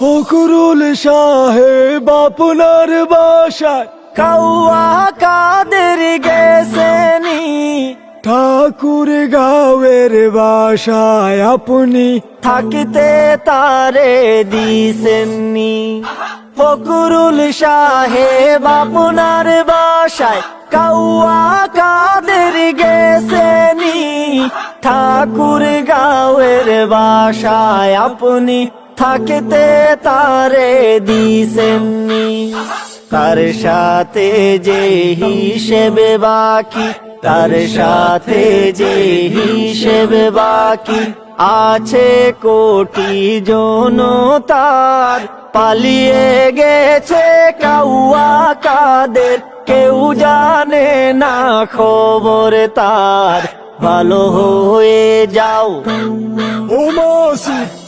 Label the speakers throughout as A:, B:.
A: ফখরুল সাহেব আপনার বাসায়।
B: কাউয়া কাদের গেছেনি?
A: ঠাকুর গাঁয়ের বাসায় আপনি
B: থাকিতে তারে দিছেননি। ফকরুল সাহেব আপনার বাসায় কাউয়া কাদের গেছেনি? ঠাকুর গাঁয়ের বাসায় আপনি থাকিতে তারে দিছেননি তার সাথে যে হিসেবে বাকি, তার সাথে যে হিসেবে বাকি, আছে কোটি জন তার পালিয়ে গেছে কাউয়া কাদের, কেউ জানে না খবর তার। ভালো হয়ে যাও।
A: ও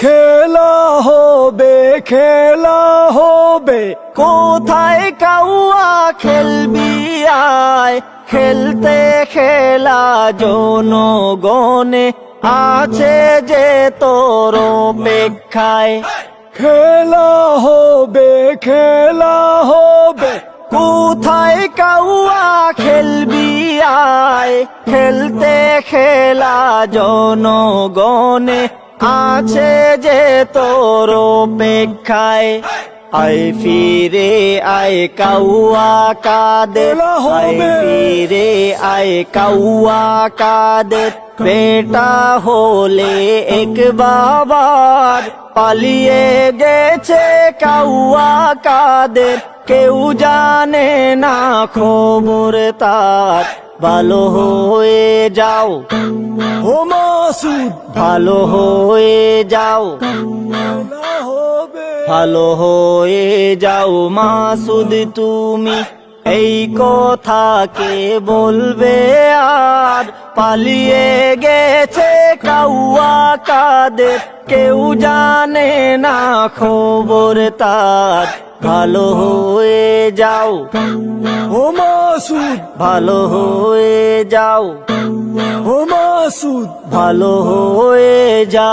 A: খেলা হবে খেলা হবে।
B: কোথায় কাউয়া খেলবি আয়? খেলতে খেলা জনগণে আছে যে তোর
A: খেলা হবে খেলা হবে।
B: কোথায় কাউয়া খেলবি আয়? খেলতে খেলা জনগণে আছে যে তোর অপেক্ষায়। আয় ফিরে আয় কাউয়া কাদের
A: হবে।
B: আয় ফিরে আয় কাউয়া কাদের বেটা হলে এক বাবার পালিয়ে গেছে কাউয়া কাদের কেউ জানে না খবর তার। ভালো হয়ে যাও।
A: ও মাসুদ
B: ভালো হয়ে যাও। ভালো হয়ে যাও মাসুদ তুমি এই কথা কে বলবে আর পালিয়ে গেছে কাউয়া কাদের। কেউ জানে না খবর তার। ভালো হয়ে যাও।
A: ও মাসুদ।
B: ভালো হয়ে যাও।
A: ও মাসুদ
B: ভালো হয়ে
A: যা।